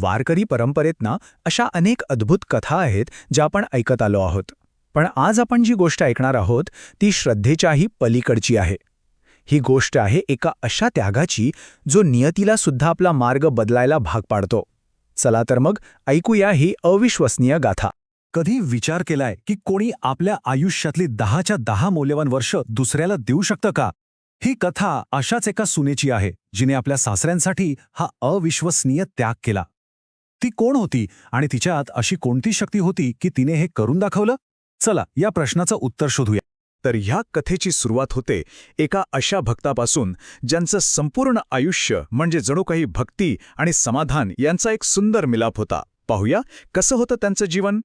वारकरी परंपरेत ना अशा अनेक अद्भुत कथा आहेत ज्या आपण ऐकत आलो आहोत. पण आज आपण जी गोष्ट ऐकणार आहोत ती श्रद्धेच्याही पलीकडची आहे. ही गोष्ट आहे एका अशा त्यागाची जो नियतीला सुद्धा आपला मार्ग बदलायला भाग पाडतो. चला तर मग ऐकूया ही अविश्वसनीय गाथा. कधी विचार केलाय की कोणी आपल्या आयुष्यातली दहाच्या दहा मौल्यवान वर्ष दुसऱ्याला देऊ शकतं का? ही कथा अशाच एका सुनेची आहे जिने आपल्या सासऱ्यांसाठी हा अविश्वसनीय त्याग केला. ती कोण होती? आणि तिच्यात अशी कोणती शक्ती होती की तिने हे करून दाखवलं? चला या प्रश्नाचं उत्तर शोधूया. तर ह्या कथेची सुरुवात होते एका अशा भक्तापासून ज्यांचं संपूर्ण आयुष्य म्हणजे जणू काही भक्ती आणि समाधान यांचा एक सुंदर मिलाप होता. पाहूया कसं होतं त्यांचं जीवन?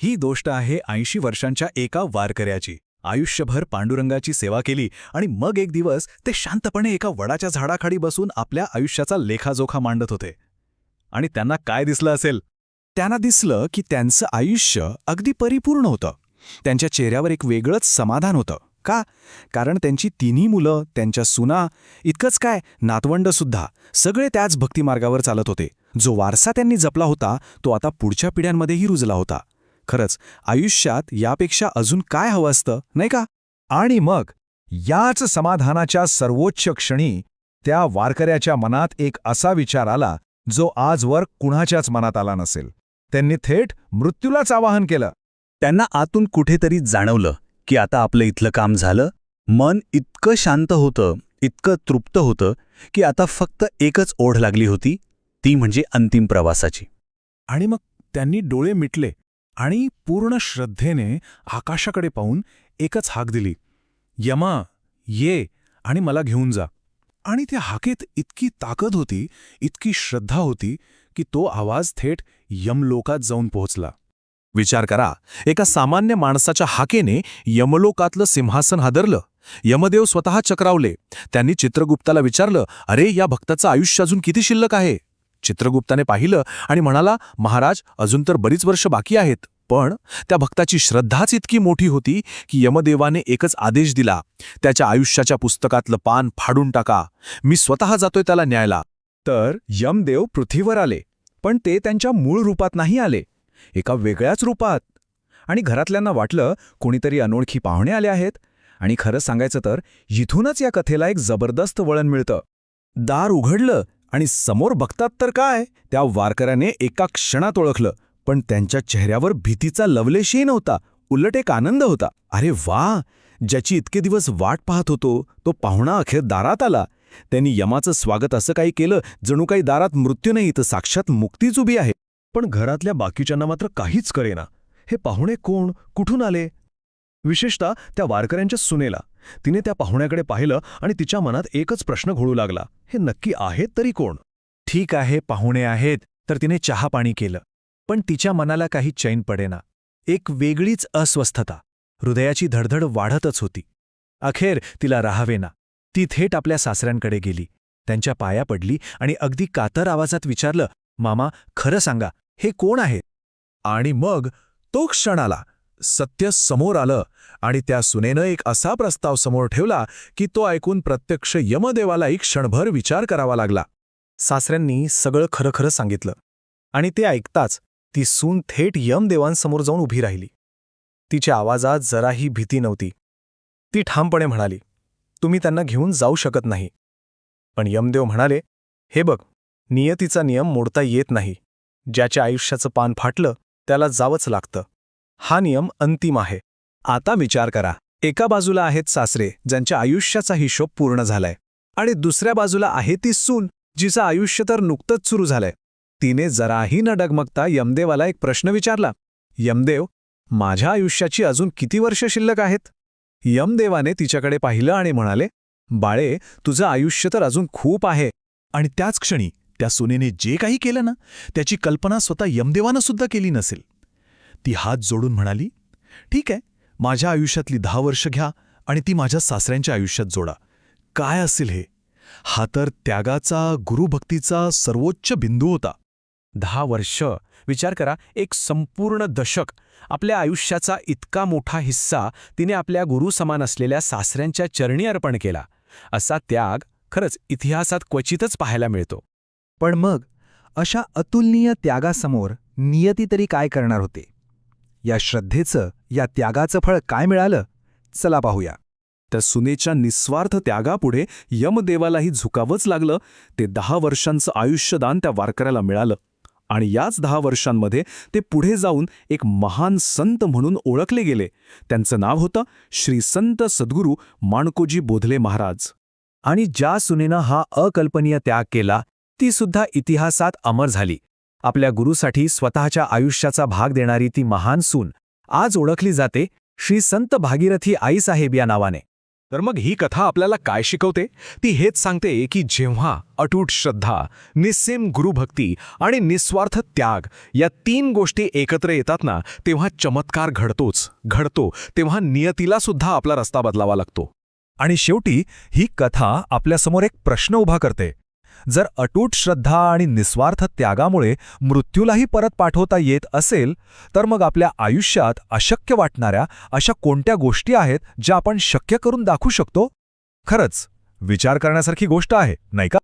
ही गोष्ट आहे ऐंशी वर्षांच्या एका वारकऱ्याची. आयुष्यभर पांडुरंगाची सेवा केली आणि मग एक दिवस ते शांतपणे एका वडाच्या झाडाखाली बसून आपल्या आयुष्याचा लेखाजोखा मांडत होते. आणि त्यांना काय दिसलं असेल? त्यांना दिसलं की त्यांचं आयुष्य अगदी परिपूर्ण होतं. त्यांच्या चेहऱ्यावर एक वेगळंच समाधान होतं. का? कारण त्यांची तिन्ही मुलं त्यांच्या सुना इतकंच काय? नातवंडसुद्धा सगळे त्याच भक्तिमार्गावर चालत होते. जो वारसा त्यांनी जपला होता तो आता पुढच्या पिढ्यांमध्येही रुजला होता. खरंच आयुष्यात यापेक्षा अजून काय हवं असतं नाही का? आणि मग याच समाधानाच्या सर्वोच्च क्षणी त्या वारकऱ्याच्या मनात एक असा विचार आला जो आजवर कुणाच्याच मनात आला नसेल. त्यांनी थेट मृत्यूलाच आवाहन केलं. त्यांना आतून कुठेतरी जाणवलं की आता आपलं इथलं काम झालं. मन इतकं शांत होतं इतकं तृप्त होतं की आता फक्त एकच ओढ लागली होती ती म्हणजे अंतिम प्रवासाची. आणि मग त्यांनी डोळे मिटले आणि पूर्ण श्रद्धेने आकाशाकडे पाहून एकच हाक दिली. यमा ये आणि मला घेऊन जा. आणि त्या हाकेत इतकी ताकद होती इतकी श्रद्धा होती की तो आवाज थेट यमलोकात जाऊन पोहोचला. विचार करा एका सामान्य माणसाच्या हाकेने यमलोकातलं सिंहासन हादरलं. यमदेव स्वतः चक्रावले. त्यांनी चित्रगुप्ताला विचारलं अरे या भक्ताचं आयुष्य अजून किती शिल्लक आहे? चित्रगुप्ताने पाहिलं आणि म्हणाला महाराज अजून तर बरीच वर्ष बाकी आहेत. पण त्या भक्ताची श्रद्धाच इतकी मोठी होती की यमदेवाने एकच आदेश दिला त्याच्या आयुष्याच्या पुस्तकातलं पान फाडून टाका मी स्वतः जातोय त्याला न्यायला. तर यमदेव पृथ्वीवर आले पण ते त्यांच्या मूळ रूपात नाही आले एका वेगळ्याच रूपात. आणि घरातल्यांना वाटलं कोणीतरी अनोळखी पाहुणे आले आहेत आणि खरं सांगायचं तर इथूनच या कथेला एक जबरदस्त वळण मिळतं. दार उघडलं आणि समोर बघतात तर काय त्या वारकऱ्याने एका क्षणात ओळखलं पण त्यांच्या चेहऱ्यावर भीतीचा लवलेशही नव्हता. उलट एक आनंद होता. अरे वा! ज्याची इतके दिवस वाट पाहत होतो तो पाहुणा अखेर दारात आला. त्यांनी यमाचं स्वागत असं काही केलं जणू काही दारात मृत्यू नाही तर साक्षात मुक्तीच उभी आहे. पण घरातल्या बाकीच्यांना मात्र काहीच करेना हे पाहुणे कोण? कुठून आले? विशेषतः त्या वारकऱ्यांच्या सुनेला. तिने त्या पाहुण्याकडे पाहिलं आणि तिच्या मनात एकच प्रश्न घोळू लागला. हे नक्की आहेत तरी कोण? ठीक आहे पाहुणे आहेत. तर तिने चहा पाणी केलं. पण तिच्या मनाला काही चैन पडेना. एक वेगळीच अस्वस्थता. हृदयाची धडधड वाढतच होती. अखेर तिला राहावेना. ती थेट आपल्या सासऱ्यांकडे गेली. त्यांच्या पाया पडली आणि अगदी कातर आवाजात विचारलं मामा खरं सांगा हे कोण आहेत आणि मग तो क्षण आला. सत्य समोर आलं आणि त्या सुनेनं एक असा प्रस्ताव समोर ठेवला की तो ऐकून प्रत्यक्ष यमदेवालाही क्षणभर विचार करावा लागला. सासऱ्यांनी सगळं खरं खरं सांगितलं आणि ते ऐकताच ती सून थेट यमदेवांसमोर जाऊन उभी राहिली. तिच्या आवाजात जराही भीती नव्हती. ती ठामपणे म्हणाली तुम्ही त्यांना घेऊन जाऊ शकत नाही. पण यमदेव म्हणाले हे बघ नियतीचा नियम मोडता येत नाही. ज्याच्या आयुष्याचं पान फाटलं त्याला जावंच लागतं. हा नियम अंतिम आहे. आता विचार करा. एका बाजूला आहेत सासरे ज्यांच्या आयुष्याचा हिशोब पूर्ण झालाय. आणि दुसऱ्या बाजूला आहे ती सून जिचं आयुष्य तर नुकतंच सुरू झालंय. तिने जराही न डगमगता यमदेवाला एक प्रश्न विचारला यमदेव माझ्या आयुष्याची अजून किती वर्ष शिल्लक आहेत? यमदेवाने तिच्याकडे पाहिलं आणि म्हणाले बाळे तुझं आयुष्य तर अजून खूप आहे आणि त्याच क्षणी त्या सुनेने जे काही केलं ना त्याची कल्पना स्वतः यमदेवानं सुद्धा केली नसेल. ती हात जोडून म्हणाली ठीक आहे माझ्या आयुष्यातली दहा वर्ष घ्या आणि ती माझ्या सासऱ्यांच्या आयुष्यात जोडा. काय असेल हे? हा तर त्यागाचा गुरुभक्तीचा सर्वोच्च बिंदू होता. दहा वर्ष. विचार करा एक संपूर्ण दशक आपल्या आयुष्याचा इतका मोठा हिस्सा तिने आपल्या गुरुसमान असलेल्या सासऱ्यांच्या चरणी अर्पण केला. असा त्याग खरंच इतिहासात क्वचितच पाहायला मिळतो. पण मग अशा अतुलनीय त्यागासमोर नियती तरी काय करणार होते? या श्रद्धेचं या त्यागाचं फळ काय मिळालं? चला पाहूया. त्या सुनेच्या निस्वार्थ त्यागापुढे यमदेवालाही झुकावंच लागलं. ते दहा वर्षांचं आयुष्यदान त्या वारकऱ्याला मिळालं. आणि याच दहा वर्षांमध्ये ते पुढे जाऊन एक महान संत म्हणून ओळखले गेले. त्यांचं नाव होतं श्री संत सद्गुरू माणकोजी बोधले महाराज. आणि ज्या सुनेनं हा अकल्पनीय त्याग केला ती सुद्धा इतिहासात अमर झाली. आपल्या गुरुसाठी स्वतःच्या आयुष्याचा भाग देणारी ती महान सून आज ओळखली जाते श्री संत भागीरथी आईसाहेब या नावाने. तर मग ही कथा आपल्याला काय शिकवते? ती हेच सांगते की जेव्हा अटूट श्रद्धा निस्सेम गुरुभक्ती आणि निस्वार्थ त्याग या तीन गोष्टी एकत्र येतात ना तेव्हा चमत्कार घडतोच घडतो तेव्हा नियतीला सुद्धा आपला रस्ता बदलावा लागतो. आणि शेवटी ही कथा आपल्यासमोर एक प्रश्न उभा करते. जर अटूट श्रद्धा आणि निस्वार्थ त्यागामुळे मृत्यूलाही परत पाठवता येत असेल तर मग आपल्या आयुष्यात अशक्य वाटणाऱ्या अशा कोणत्या गोष्टी आहेत ज्या आपण शक्य करून दाखवू शकतो? खरंच विचार करण्यासारखी गोष्ट आहे नाही का?